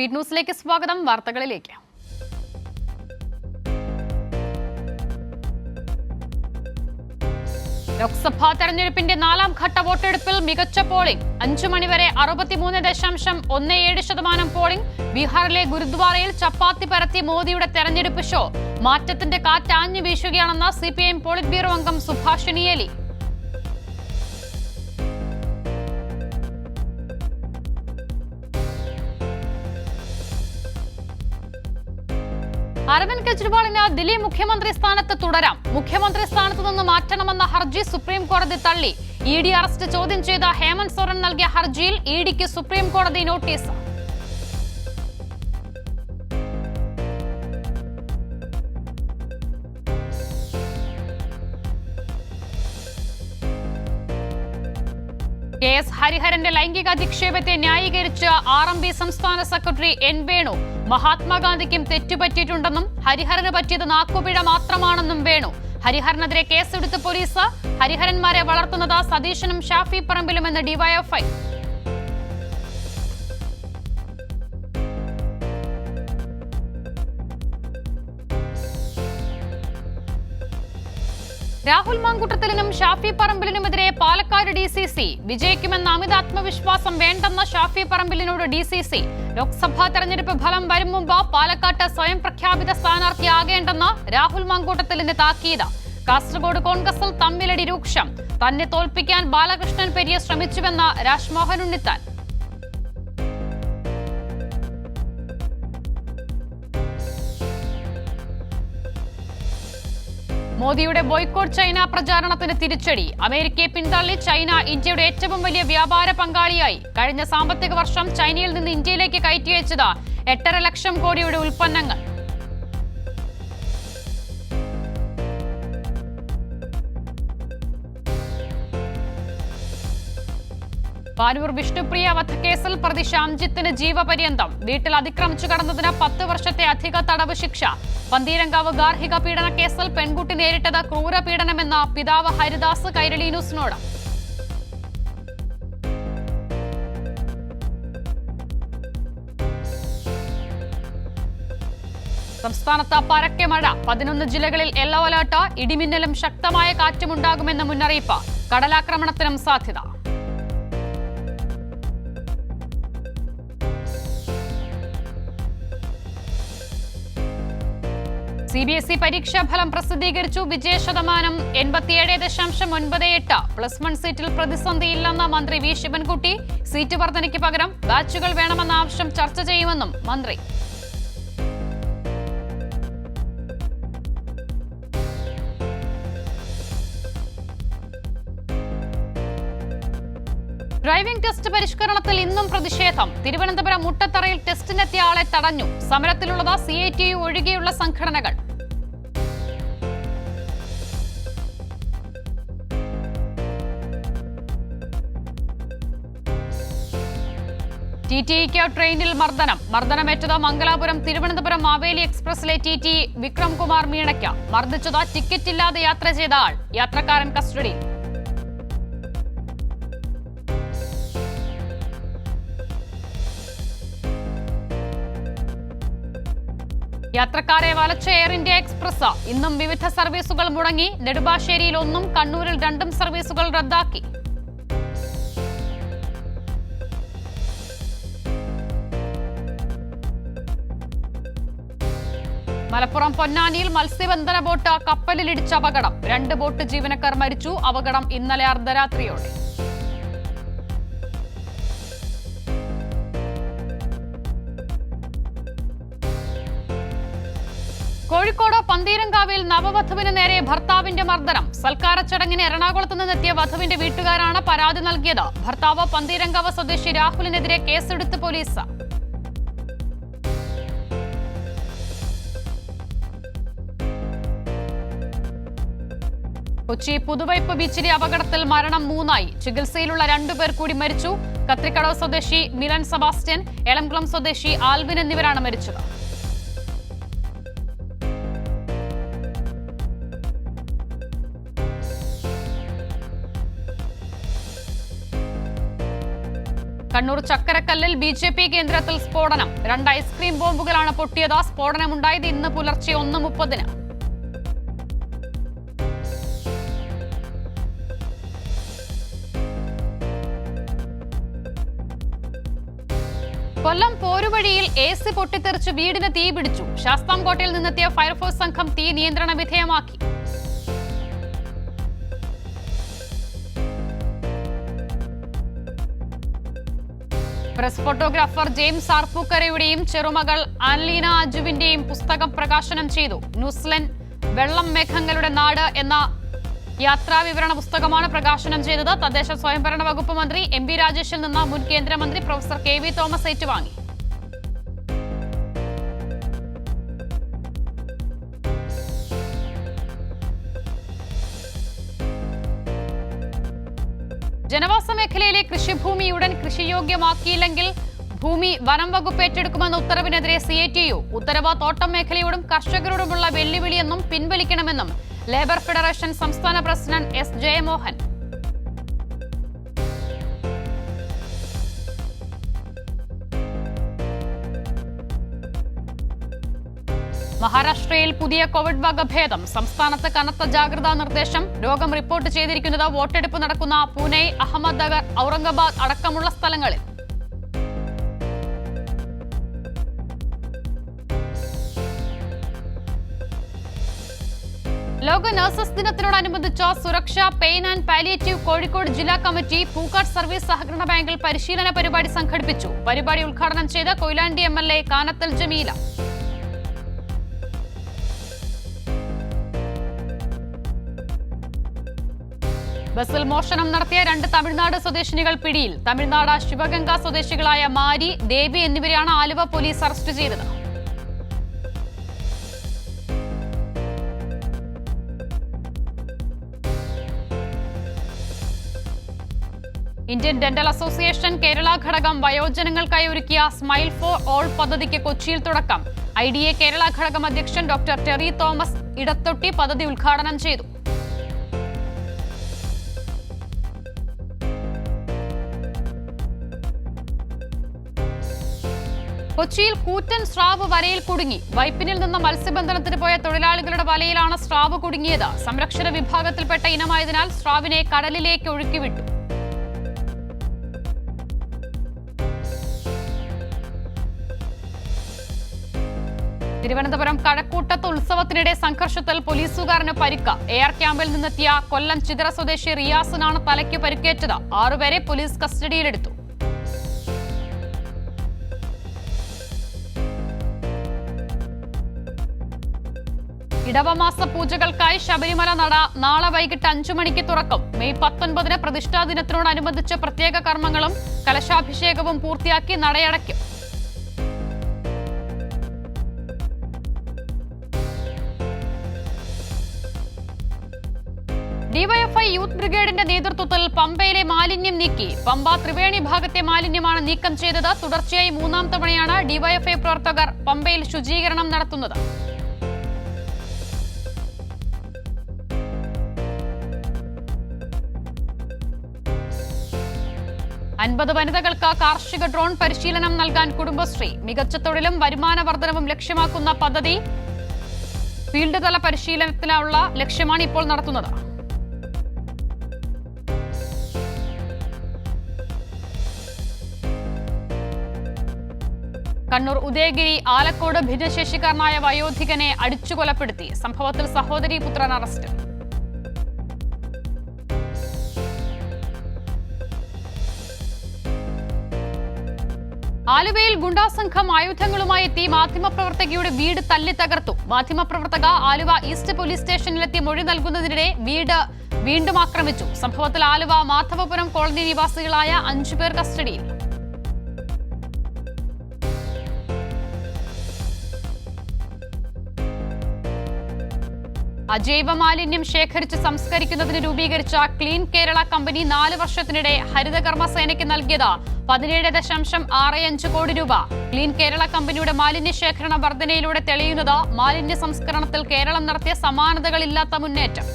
Speed ന്യൂസിലേക്ക് സ്വാഗതം. വാർത്തകളിലേക്ക്. ലോക്സഭാ തെരഞ്ഞെടുപ്പിന്റെ നാലാം ഘട്ട വോട്ടെടുപ്പിൽ മികച്ച പോളിംഗ്. അഞ്ചു മണിവരെ അറുപത്തിമൂന്ന് ദശാംശം ഒന്ന് ഏഴ് ശതമാനം പോളിംഗ്. ബീഹാറിലെ ഗുരുദ്വാരയിൽ ചപ്പാത്തി പരത്തി മോദിയുടെ തെരഞ്ഞെടുപ്പ് ഷോ. മാറ്റത്തിന്റെ കാറ്റാഞ്ഞു വീശുകയാണെന്ന് C P M polit bureau അംഗം സുഭാഷിണി അരവിന്ദ് കെജ്രിവാളിന് ദില്ലി മുഖ്യമന്ത്രി സ്ഥാനത്ത് തുടരാം. മുഖ്യമന്ത്രി സ്ഥാനത്ത് നിന്ന് മാറ്റണമെന്ന ഹർജി സുപ്രീം കോടതി തള്ളി. ഇ ഡി അറസ്റ്റ് ചോദ്യം ചെയ്ത ഹേമന്ത് സോറൻ നൽകിയ ഹർജിയിൽ ഇ ഡിക്ക് സുപ്രീം കോടതി നോട്ടീസ്. ലൈംഗിക അധിക്ഷേപത്തെ ന്യായീകരിച്ച ആർ എം പി സംസ്ഥാന സെക്രട്ടറി എൻ വേണു മഹാത്മാഗാന്ധിക്കും തെറ്റുപറ്റിയിട്ടുണ്ടെന്നും ഹരിഹരന് പറ്റിയത് നാക്കുപിഴ മാത്രമാണെന്നും വേണു. ഹരിഹരനെതിരെ കേസെടുത്ത് പോലീസ് ഹരിഹരന്മാരെ വളർത്തുന്നത് സതീശനും ഷാഫി പറമ്പിലും പറമ്പിലുമെന്ന് ഡിവൈഎഫ്ഐ രാഹുൽ മാങ്കുട്ടത്തിലിനും ഷാഫി പറമ്പിലിനുമെതിരെ പാലക്കാട് ഡി സി സി. വിജയിക്കുമെന്ന അമിത ആത്മവിശ്വാസം വേണ്ടെന്ന ഷാഫി പറമ്പിലിനോട് ഡി സി സി. ലോക്സഭാ തെരഞ്ഞെടുപ്പ് ഫലം വരും മുമ്പ് പാലക്കാട്ട് സ്വയം പ്രഖ്യാപിത സ്ഥാനാർത്ഥിയാകേണ്ടെന്ന് രാഹുൽ മാങ്കൂട്ടത്തിലിന് താക്കീത്. കാസർഗോഡ് കോൺഗ്രസിൽ തമ്മിലടി രൂക്ഷം. തന്നെ തോൽപ്പിക്കാൻ ബാലകൃഷ്ണൻ പെരിയ ശ്രമിച്ചുവെന്ന രാജ്മോഹൻ ഉണ്ണിത്താൻ. മോദിയുടെ ബോയ്ക്കോട്ട് ചൈന പ്രചാരണത്തിന് തിരിച്ചടി. അമേരിക്കയെ പിന്തള്ളി ചൈന ഇന്ത്യയുടെ ഏറ്റവും വലിയ വ്യാപാര പങ്കാളിയായി. കഴിഞ്ഞ സാമ്പത്തിക വർഷം ചൈനയിൽ നിന്ന് ഇന്ത്യയിലേക്ക് കയറ്റി അയച്ചത് എട്ടര ലക്ഷം കോടിയുടെ ഉൽപ്പന്നങ്ങൾ. പാനൂർ വിഷ്ണുപ്രിയ വധക്കേസിൽ പ്രതി ഷാംജിത്തിന് ജീവപര്യന്തം. വീട്ടിൽ അതിക്രമിച്ചു കടന്നതിന് പത്ത് വർഷത്തെ അധിക തടവ് ശിക്ഷ. പന്തീരങ്കാവ് ഗാർഹിക പീഡന കേസിൽ പെൺകുട്ടി നേരിട്ടത് ക്രൂരപീഡനമെന്ന പിതാവ് ഹരിദാസ് കൈരളി ന്യൂസിനോട്. സംസ്ഥാനത്ത് പരക്കെ മഴ. പതിനൊന്ന് ജില്ലകളിൽ യെല്ലോ അലർട്ട്. ഇടിമിന്നലും ശക്തമായ കാറ്റുമുണ്ടാകുമെന്ന് മുന്നറിയിപ്പ്. കടലാക്രമണത്തിനും സാധ്യത. സി ബി എസ് ഇ പരീക്ഷാഫലം പ്രസിദ്ധീകരിച്ചു. വിജയ ശതമാനം എൺപത്തിയേഴ് ദശാംശം ഒൻപത് എട്ട്. പ്ലസ് വൺ സീറ്റിൽ പ്രതിസന്ധിയില്ലെന്ന മന്ത്രി വി ശിവൻകുട്ടി. സീറ്റ് വർധനയ്ക്ക് പകരം ബാച്ചുകൾ വേണമെന്ന ആവശ്യം ചർച്ച ചെയ്യുമെന്നും മന്ത്രി. ഡ്രൈവിംഗ് ടെസ്റ്റ് പരിഷ്കരണത്തിൽ ഇന്നും പ്രതിഷേധം. തിരുവനന്തപുരം മുട്ടത്തറയിൽ ടെസ്റ്റിനെത്തിയ ആളെ തടഞ്ഞു. സമരത്തിലുള്ളത് സി ഐ ടി യു ഒഴികെയുള്ള സംഘടനകൾ. ടി ടി ഇക്ക് ട്രെയിനിൽ മർദ്ദനം. മർദ്ദനമേറ്റത് മംഗലാപുരം തിരുവനന്തപുരം മാവേലി എക്സ്പ്രസിലെ ടി ടി വിക്രംകുമാർ കുമാർ മീണയ്ക്ക്. മർദ്ദിച്ചത് ടിക്കറ്റ് ഇല്ലാതെ യാത്ര ചെയ്ത ആൾ. യാത്രക്കാരൻ കസ്റ്റഡിയിൽ. യാത്രക്കാരെ വലച്ച എയർ ഇന്ത്യ എക്സ്പ്രസ് ഇന്നും വിവിധ സർവീസുകൾ മുടങ്ങി. നെടുമ്പാശ്ശേരിയിൽ ഒന്നും കണ്ണൂരിൽ രണ്ടും സർവീസുകൾ റദ്ദാക്കി. മലപ്പുറം പൊന്നാനിയിൽ മത്സ്യബന്ധന ബോട്ട് കപ്പലിലിടിച്ച അപകടം. രണ്ട് ബോട്ട് ജീവനക്കാർ മരിച്ചു. അപകടം ഇന്നലെ അർദ്ധരാത്രിയോടെ. കോഴിക്കോട് പന്തീരങ്കാവിൽ നവവധുവിന് നേരെ ഭർത്താവിന്റെ മർദ്ദനം. സൽക്കാര ചടങ്ങിന് എറണാകുളത്ത് നിന്നെത്തിയ വധുവിന്റെ വീട്ടുകാരാണ് പരാതി നൽകിയത്. ഭർത്താവ് പന്തീരങ്കാവ് സ്വദേശി രാഹുലിനെതിരെ കേസെടുത്ത് പോലീസ്. കൊച്ചി പുതുവൈപ്പ് ബീച്ചിലെ അപകടത്തിൽ മരണം മൂന്നായി. ചികിത്സയിലുള്ള രണ്ടുപേർ കൂടി മരിച്ചു. കത്രിക്കടവ് സ്വദേശി മിലൻ സെബാസ്റ്റ്യൻ എളംകുളം സ്വദേശി ആൽവിൻ എന്നിവരാണ് മരിച്ചത്. കണ്ണൂർ ചക്കരക്കല്ലിൽ ബി ജെ പി കേന്ദ്രത്തിൽ സ്ഫോടനം. രണ്ട് ഐസ്ക്രീം ബോംബുകളാണ് പൊട്ടിയത്. സ്ഫോടനമുണ്ടായത് ഇന്ന് പുലർച്ചെ ഒന്ന് മുപ്പതിന്. കൊല്ലം പോരുവഴിയിൽ എ സി പൊട്ടിത്തെറിച്ച് വീടിന് തീ പിടിച്ചു ശാസ്താംകോട്ടയിൽ നിന്നെത്തിയ ഫയർഫോഴ്സ് സംഘം തീ നിയന്ത്രണ വിധേയമാക്കി. പ്രസ് ഫോട്ടോഗ്രാഫർ ജെയിംസ് ആർപ്പൂക്കരയുടെയും ചെറുമകൾ ആൻലീന അജുവിന്റെയും പുസ്തകം പ്രകാശനം ചെയ്തു. ന്യൂസിലൻഡ് വെള്ളം മേഘങ്ങളുടെ നാട് എന്ന യാത്രാ വിവരണ പുസ്തകമാണ് പ്രകാശനം ചെയ്തത്. തദ്ദേശ സ്വയംഭരണ വകുപ്പ് മന്ത്രി എം പി രാജേഷിൽ നിന്ന് മുൻ കേന്ദ്രമന്ത്രി പ്രൊഫസർ കെ വി തോമസ് ഏറ്റുവാങ്ങി. ജനവാസ മേഖലയിലെ കൃഷിഭൂമി ഉടൻ കൃഷിയോഗ്യമാക്കിയില്ലെങ്കിൽ ഭൂമി വനം വകുപ്പ് ഏറ്റെടുക്കുമെന്ന ഉത്തരവിനെതിരെ സി ഐ ടി യു ഉത്തരവ് തോട്ടം മേഖലയോടും കർഷകരോടുമുള്ള വെല്ലുവിളിയെന്നും പിൻവലിക്കണമെന്നും ലേബർ ഫെഡറേഷൻ സംസ്ഥാന പ്രസിഡന്റ് എസ് ജയമോഹൻ മഹാരാഷ്ട്രയിൽ പുതിയ കോവിഡ് വകഭേദം. സംസ്ഥാനത്ത് കനത്ത ജാഗ്രതാ നിർദ്ദേശം. രോഗം റിപ്പോർട്ട് ചെയ്തിരിക്കുന്നത് വോട്ടെടുപ്പ് നടക്കുന്ന പൂനെ അഹമ്മദ് അഹമ്മദ്നഗർ ഔറംഗാബാദ് അടക്കമുള്ള സ്ഥലങ്ങളിൽ. ലോക നഴ്സസ് ദിനത്തിനോടനുബന്ധിച്ച സുരക്ഷ പെയിൻ ആൻഡ് പാലിയേറ്റീവ് കോഴിക്കോട് ജില്ലാ കമ്മിറ്റി പൂക്കാട് സർവീസ് സഹകരണ ബാങ്കിൽ പരിശീലന പരിപാടി സംഘടിപ്പിച്ചു. പരിപാടി ഉദ്ഘാടനം ചെയ്ത Koyilandy M L A Kanathil Jameela. ബസ്സിൽ മോഷണം നടത്തിയ രണ്ട് തമിഴ്നാട് സ്വദേശിനികൾ പിടിയിൽ. തമിഴ്നാട് ശിവഗംഗ സ്വദേശികളായ മാരി ദേവി എന്നിവരെയാണ് ആലുവ പോലീസ് അറസ്റ്റ് ചെയ്തത്. ഇന്ത്യൻ ഡെന്റൽ അസോസിയേഷൻ കേരള ഘടകം വയോജനങ്ങൾക്കായി ഒരുക്കിയ സ്മൈൽ ഫോർ ഓൾ പദ്ധതിക്ക് കൊച്ചിയിൽ തുടക്കം. ഐ ഡി എ കേരള ഘടകം അധ്യക്ഷൻ ഡോക്ടർ ടെറി തോമസ് ഇടത്തൊട്ടി പദ്ധതി ഉദ്ഘാടനം ചെയ്തു. കൊച്ചിയിൽ കൂറ്റൻ സ്രാവ് വലയിൽ കുടുങ്ങി. വൈപ്പിനിൽ നിന്ന് മത്സ്യബന്ധനത്തിന് പോയ തൊഴിലാളികളുടെ വലയിലാണ് സ്രാവ് കുടുങ്ങിയത്. സംരക്ഷണ വിഭാഗത്തിൽപ്പെട്ട ഇനമായതിനാൽ സ്രാവിനെ കടലിലേക്ക് ഒഴുക്കിവിട്ടു. തിരുവനന്തപുരം കഴക്കൂട്ടത്ത് ഉത്സവത്തിനിടെ സംഘർഷത്തിൽ പോലീസുകാരന് പരിക്ക്. എയർ ക്യാമ്പിൽ നിന്നെത്തിയ കൊല്ലം ചിതറ സ്വദേശി റിയാസിനാണ് തലയ്ക്ക് പരിക്കേറ്റത്. ആറുപേരെ പോലീസ് കസ്റ്റഡിയിലെടുത്തു. ഇടവമാസ പൂജകൾക്കായി ശബരിമല നട നാളെ വൈകിട്ട് അഞ്ചു മണിക്ക് തുറക്കും. മെയ് പത്തൊൻപതിന് പ്രതിഷ്ഠാ ദിനത്തിനോടനുബന്ധിച്ച് പ്രത്യേക കർമ്മങ്ങളും കലശാഭിഷേകവും പൂർത്തിയാക്കി നടയടയ്ക്കും. ഡിവൈഎഫ്ഐ യൂത്ത് ബ്രിഗേഡിന്റെ നേതൃത്വത്തിൽ പമ്പയിലെ മാലിന്യം നീക്കി. പമ്പ ത്രിവേണി ഭാഗത്തെ മാലിന്യമാണ് നീക്കം ചെയ്തത്. തുടർച്ചയായി മൂന്നാം തവണയാണ് ഡിവൈഎഫ്ഐ പ്രവർത്തകർ പമ്പയിൽ ശുചീകരണം നടത്തുന്നത്. അൻപത് വനിതകൾക്ക് കാർഷിക ഡ്രോൺ പരിശീലനം നൽകാൻ കുടുംബശ്രീ. മികച്ച തൊഴിലും വരുമാന വർധനവും ലക്ഷ്യമാക്കുന്ന പദ്ധതി ഫീൽഡ് തല പരിശീലനത്തിനുള്ള ലക്ഷ്യമാണ് ഇപ്പോൾ നടത്തുന്നത്. കണ്ണൂർ ഉദയഗിരി ആലക്കോട് ഭിന്നശേഷിക്കാരനായ വയോധികനെ അടിച്ചു കൊലപ്പെടുത്തി സംഭവത്തിൽ സഹോദരി പുത്രൻ അറസ്റ്റ്. ആലുവയിൽ ഗുണ്ടാസംഘം ആയുധങ്ങളുമായി എത്തി മാധ്യമപ്രവർത്തകയുടെ വീട് തല്ലി തകർത്തു. മാധ്യമപ്രവർത്തക ആലുവ ഈസ്റ്റ് പോലീസ് സ്റ്റേഷനിലെത്തി മൊഴി നൽകുന്നതിനിടെ വീട് വീണ്ടും ആക്രമിച്ചു. സംഭവത്തിൽ ആലുവ മാധവപുരം കോളനി നിവാസികളായ അഞ്ചുപേർ കസ്റ്റഡിയിൽ. അജൈവ മാലിന്യം ശേഖരിച്ച് സംസ്കരിക്കുന്നതിന് രൂപീകരിച്ച ക്ലീൻ കേരള കമ്പനി നാല് വർഷത്തിനിടെ ഹരിതകർമ്മ സേനയ്ക്ക് നൽകിയത് പതിനേഴ് ദശാംശം ആറ് അഞ്ച് കോടി രൂപ. ക്ലീൻ കേരള കമ്പനിയുടെ മാലിന്യ ശേഖരണ വർധനയിലൂടെ തെളിയുന്നത് മാലിന്യ സംസ്കരണത്തിൽ കേരളം നടത്തിയ സമാനതകളില്ലാത്ത മുന്നേറ്റം.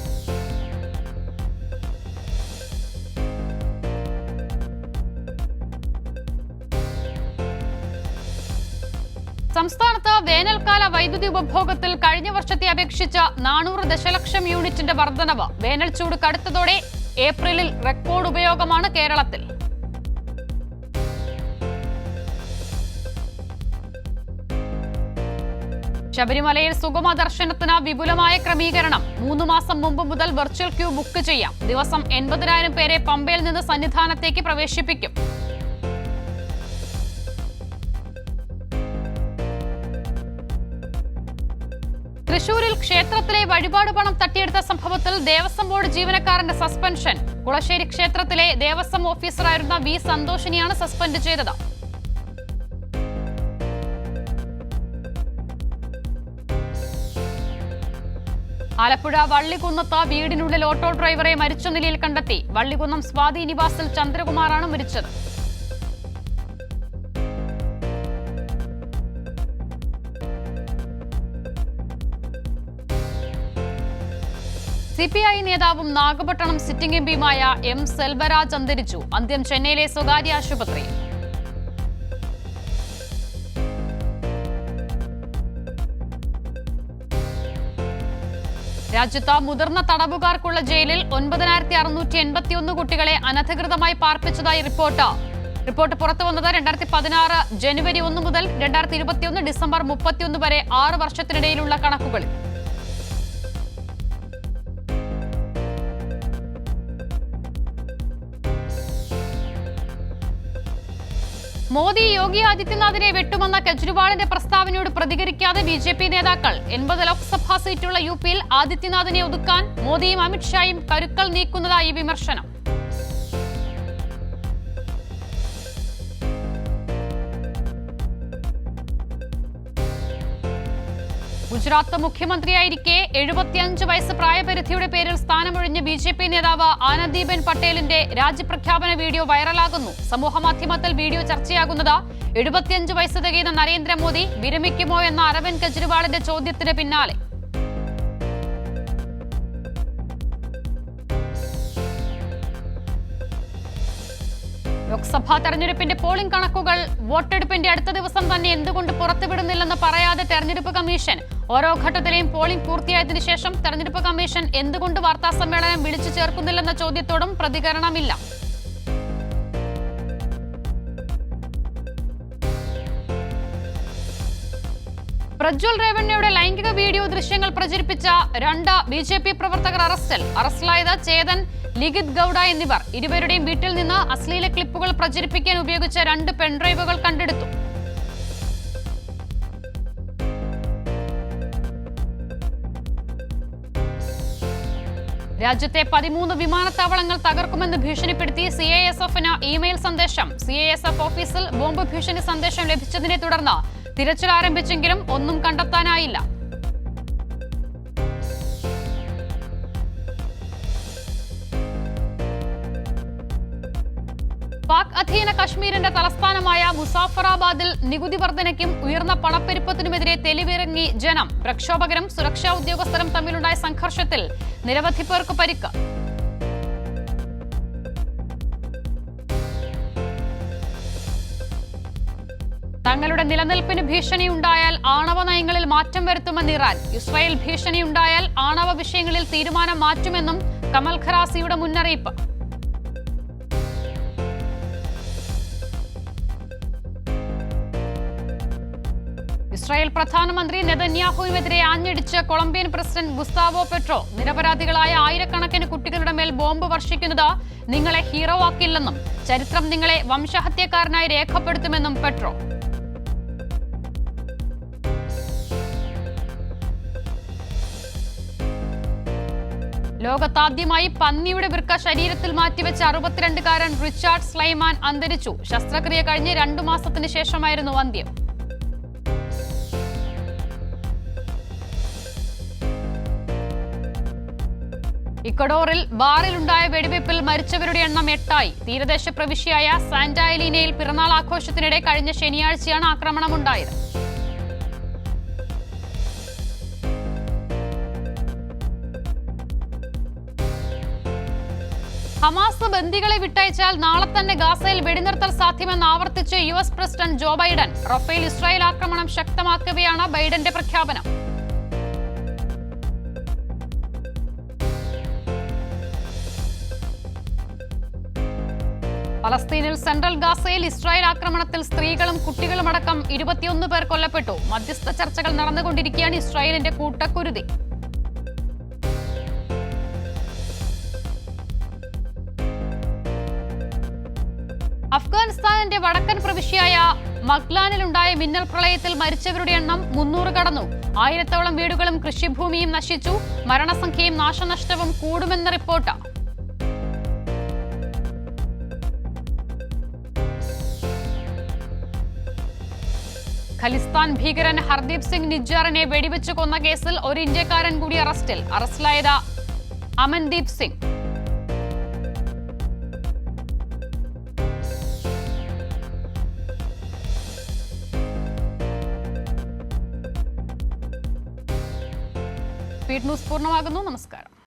സംസ്ഥാനത്ത് വേനൽക്കാല വൈദ്യുതി ഉപഭോഗത്തിൽ കഴിഞ്ഞ വർഷത്തെ അപേക്ഷിച്ച് നാനൂറ് ദശലക്ഷം യൂണിറ്റിന്റെ വർധനവ്. വേനൽ ചൂട് കടുത്തതോടെ ഏപ്രിലിൽ റെക്കോർഡ് ഉപയോഗമാണ് കേരളത്തിൽ. ശബരിമലയിൽ സുഗമ ദർശനത്തിന് വിപുലമായ ക്രമീകരണം. മൂന്ന് മാസം മുമ്പ് മുതൽ വെർച്വൽ ക്യൂ ബുക്ക് ചെയ്യാം. ദിവസം എൺപതിനായിരം പേരെ പമ്പയിൽ നിന്ന് സന്നിധാനത്തേക്ക് പ്രവേശിപ്പിക്കും. തൃശൂരിൽ ക്ഷേത്രത്തിലെ വഴിപാട് പണം തട്ടിയെടുത്ത സംഭവത്തിൽ ദേവസ്വം ബോർഡ് ജീവനക്കാരന്റെ സസ്പെൻഷൻ. കുളശ്ശേരി ക്ഷേത്രത്തിലെ ദേവസ്വം ഓഫീസറായിരുന്ന വി സന്തോഷിനെയാണ് സസ്പെൻഡ് ചെയ്തത്. ആലപ്പുഴ വള്ളികുന്നത്ത് വീടിനുള്ളിൽ ഓട്ടോ ഡ്രൈവറെ മരിച്ച നിലയിൽ കണ്ടെത്തി. വള്ളികുന്നം സ്വാതി നിവാസിൽ ചന്ദ്രകുമാറാണ് മരിച്ചത്. സി പി ഐ നേതാവും നാഗപട്ടണം സിറ്റിംഗ് എം പിയുമായ എം സെൽവരാജ് അന്തരിച്ചു. അന്ത്യം ചെന്നൈയിലെ സ്വകാര്യ ആശുപത്രിയിൽ രാജ്യത്ത് മുതിർന്ന തടവുകാർക്കുള്ള ജയിലിൽ ഒൻപതിനായിരത്തി അറുന്നൂറ്റി എൺപത്തിയൊന്ന് കുട്ടികളെ അനധികൃതമായി പാർപ്പിച്ചതായി റിപ്പോർട്ട്. റിപ്പോർട്ട് പുറത്തു വന്നത് രണ്ടായിരത്തി പതിനാറ് ജനുവരി ഒന്ന് മുതൽ രണ്ടായിരത്തി ഇരുപത്തിയൊന്ന് ഡിസംബർ മുപ്പത്തിയൊന്ന് വരെ ആറ് വർഷത്തിനിടയിലുള്ള കണക്കുകളിൽ മോദി യോഗി ആദിത്യനാഥിനെ വെട്ടുമെന്ന കെജ്രിവാളിന്റെ പ്രസ്താവനയോട് പ്രതികരിക്കാതെ ബി ജെ പി നേതാക്കൾ എൺപത് ലോക്സഭാ സീറ്റുള്ള യു പിയിൽ ആദിത്യനാഥിനെ ഒതുക്കാൻ മോദിയും അമിത്ഷായും കരുക്കൾ നീക്കുന്നതായി വിമർശനം. ഗുജറാത്ത് മുഖ്യമന്ത്രിയായിരിക്കെ എഴുപത്തിയഞ്ച് വയസ്സ് പ്രായപരിധിയുടെ പേരിൽ സ്ഥാനമൊഴിഞ്ഞ ബി ജെ പി നേതാവ് ആനന്ദീബൻ പട്ടേലിന്റെ രാജ്യപ്രഖ്യാപന വീഡിയോ വൈറലാകുന്നു. സമൂഹമാധ്യമത്തിൽ വീഡിയോ ചർച്ചയാകുന്നത് എഴുപത്തിയഞ്ച് വയസ്സ് തികയുന്ന നരേന്ദ്രമോദി വിരമിക്കുമോ എന്ന അരവിന്ദ് കെജ്രിവാളിന്റെ ചോദ്യത്തിന് പിന്നാലെ. ലോക്സഭാ തെരഞ്ഞെടുപ്പിന്റെ പോളിംഗ് കണക്കുകൾ വോട്ടെടുപ്പിന്റെ അടുത്ത ദിവസം തന്നെ എന്തുകൊണ്ട് പുറത്തുവിടുന്നില്ലെന്ന് പറയാതെ തെരഞ്ഞെടുപ്പ് കമ്മീഷൻ ഓരോ ഘട്ടത്തിലെയും പോളിംഗ് പൂർത്തിയായതിനു ശേഷം തെരഞ്ഞെടുപ്പ് കമ്മീഷൻ എന്തുകൊണ്ട് വാർത്താ സമ്മേളനം വിളിച്ചു ചേർക്കുന്നില്ലെന്ന ചോദ്യത്തോടും പ്രതികരണമില്ല. പ്രജ്വൽ രേവണ്ണയുടെ ലൈംഗിക വീഡിയോ ദൃശ്യങ്ങൾ പ്രചരിപ്പിച്ച രണ്ട് ബി ജെ പി പ്രവർത്തകർ അറസ്റ്റിൽ. അറസ്റ്റിലായത് ചേതൻ ലിഖിത് ഗൌഡ എന്നിവർ ഇരുവരുടെയും വീട്ടിൽ നിന്ന് അശ്ലീല ക്ലിപ്പുകൾ പ്രചരിപ്പിക്കാൻ ഉപയോഗിച്ച രണ്ട് പെൺഡ്രൈവുകൾ കണ്ടെടുത്തു. രാജ്യത്തെ പതിമൂന്ന് വിമാനത്താവളങ്ങൾ തകർക്കുമെന്ന് ഭീഷണിപ്പെടുത്തി സി ഐ എസ് എഫിന് ഇമെയിൽ സന്ദേശം. സി ഐ എസ് എഫ് ഓഫീസിൽ ബോംബ് ഭീഷണി സന്ദേശം ലഭിച്ചതിനെ തുടർന്ന് തിരച്ചിൽ ആരംഭിച്ചെങ്കിലും ഒന്നും കണ്ടെത്താനായില്ല. അധീന കശ്മീരിന്റെ തലസ്ഥാനമായ മുസാഫറാബാദിൽ നികുതി വർധനയ്ക്കും ഉയർന്ന പണപ്പെരുപ്പത്തിനുമെതിരെ തെളിവിറങ്ങി ജനം. പ്രക്ഷോഭകരും സുരക്ഷാ ഉദ്യോഗസ്ഥരും തമ്മിലുണ്ടായ സംഘർഷത്തിൽ നിരവധി പേർക്ക് പരിക്ക്. തങ്ങളുടെ നിലനിൽപ്പിന് ഭീഷണിയുണ്ടായാൽ ആണവ നയങ്ങളിൽ മാറ്റം വരുത്തുമെന്ന് ഇറാൻ. ഇസ്രായേൽ ഭീഷണിയുണ്ടായാൽ ആണവ വിഷയങ്ങളിൽ തീരുമാനം മാറ്റുമെന്നും കമൽ ഖറാസിയുടെ മുന്നറിയിപ്പ്. ഇസ്രായേൽ പ്രധാനമന്ത്രി നെതന്യാഹുവിനെതിരെ ആഞ്ഞടിച്ച് കൊളംബിയൻ പ്രസിഡന്റ് ഗുസ്താവോ പെട്രോ. നിരപരാധികളായ ആയിരക്കണക്കിന് കുട്ടികളുടെ മേൽ ബോംബ് വർഷിക്കുന്നത് നിങ്ങളെ ഹീറോ ആക്കില്ലെന്നും ചരിത്രം നിങ്ങളെ വംശഹത്യക്കാരനായി രേഖപ്പെടുത്തുമെന്നും പെട്രോ. ലോകത്താദ്യമായി പന്നിയുടെ വൃക്ക ശരീരത്തിൽ മാറ്റിവെച്ച അറുപത്തിരണ്ടുകാരൻ റിച്ചാർഡ് സ്ലൈമാൻ അന്തരിച്ചു. ശസ്ത്രക്രിയ കഴിഞ്ഞ് രണ്ടു മാസത്തിന് ശേഷമായിരുന്നു അന്ത്യം. ഇക്കഡോറിൽ ബാറിലുണ്ടായ വെടിവയ്പിൽ മരിച്ചവരുടെ എണ്ണം എട്ടായി. തീരദേശ പ്രവിശ്യയായ സാന്റായലീനയിൽ പിറന്നാൾ ആഘോഷത്തിനിടെ കഴിഞ്ഞ ശനിയാഴ്ചയാണ് ആക്രമണമുണ്ടായത്. ഹമാസ് ബന്ദികളെ വിട്ടയച്ചാൽ നാളെ തന്നെ ഗാസയിൽ വെടിനിർത്തൽ സാധ്യമെന്ന് ആവർത്തിച്ച് U S president Joe Biden. Rafah Israel ആക്രമണം ശക്തമാക്കുകയാണ് ബൈഡന്റെ പ്രഖ്യാപനം. പലസ്തീനിൽ സെൻട്രൽ ഗാസയിൽ ഇസ്രായേൽ ആക്രമണത്തിൽ സ്ത്രീകളും കുട്ടികളും അടക്കം ഇരുപത്തിയൊന്ന് പേർ കൊല്ലപ്പെട്ടു. മധ്യസ്ഥ ചർച്ചകൾ നടന്നുകൊണ്ടിരിക്കുകയാണ് ഇസ്രായേലിന്റെ കൂട്ടക്കുരുതി. അഫ്ഗാനിസ്ഥാനിന്റെ വടക്കൻ പ്രവിശ്യയായ മഗ്ലാനിലുണ്ടായ മിന്നൽ പ്രളയത്തിൽ മരിച്ചവരുടെ എണ്ണം മുന്നൂറ് കടന്നു. ആയിരത്തോളം വീടുകളും കൃഷിഭൂമിയും നശിച്ചു. മരണസംഖ്യയും നാശനഷ്ടവും കൂടുമെന്ന റിപ്പോർട്ട്. ഖലിസ്ഥാൻ ഭീകരൻ ഹർദീപ് സിംഗ് നിജ്ജാറിനെ വെടിവെച്ച് കൊന്ന കേസിൽ ഒരു ഇന്ത്യക്കാരൻ കൂടി അറസ്റ്റിൽ. അറസ്റ്റിലായത് അമൻദീപ് സിംഗ്. ന്യൂസ് പൂർണമാകുന്നു. നമസ്കാരം.